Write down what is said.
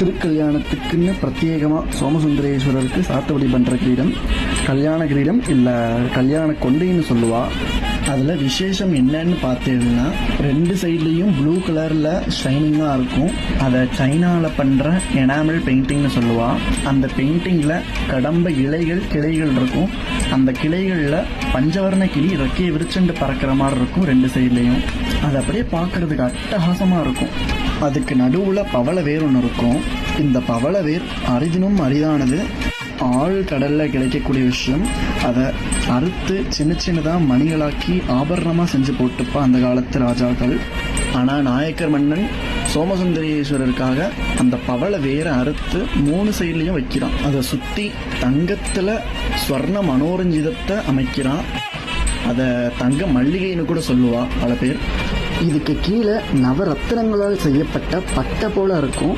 திருக்கல்யாணத்துக்குன்னு பிரத்யேகமாக சோமசுந்தரேஸ்வரருக்கு சாத்தபடி பண்ணுற கிரீடம் கல்யாண கிரீடம் இல்லை கல்யாண கொண்டைன்னு சொல்லுவா. அதில் விசேஷம் என்னன்னு பார்த்தீங்கன்னா ரெண்டு சைட்லேயும் ப்ளூ கலரில் ஷைனிங்காக இருக்கும். அதை சைனாவில் பண்ணுற எனாமல் பெயிண்டிங்னு சொல்லுவா. அந்த பெயிண்டிங்கில் கடம்ப இலைகள் கிளைகள் இருக்கும். அந்த கிளைகளில் பஞ்சவர்ண கிளி ரெக்கையை விரிச்சண்டு பறக்கிற மாதிரி இருக்கும் ரெண்டு சைட்லேயும். அது அப்படியே பார்க்கறதுக்கு அட்டகாசமாக இருக்கும். அதுக்கு நடுவில் பவள வேர் ஒன்று இருக்கும். இந்த பவள வேர் அரிதினும் அரிதானது. ஆழ் கடலில் கிடைக்கக்கூடிய விஷயம். அதை அறுத்து சின்ன சின்னதாக மணிகளாக்கி ஆபரணமாக செஞ்சு போட்டுப்பா அந்த காலத்து ராஜாக்கள். ஆனால் நாயக்கர் மன்னன் சோமசுந்தரேஸ்வரருக்காக அந்த பவள வேரை அறுத்து மூணு சைட்லேயும் வைக்கிறான். அதை சுற்றி தங்கத்தில் ஸ்வர்ண மனோரஞ்சிதத்தை அமைக்கிறான். அதை தங்க மல்லிகைன்னு கூட சொல்லுவா பல பேர். இதுக்கு கீழே நவரத்தினங்களால் செய்யப்பட்ட பட்டை போல இருக்கும்.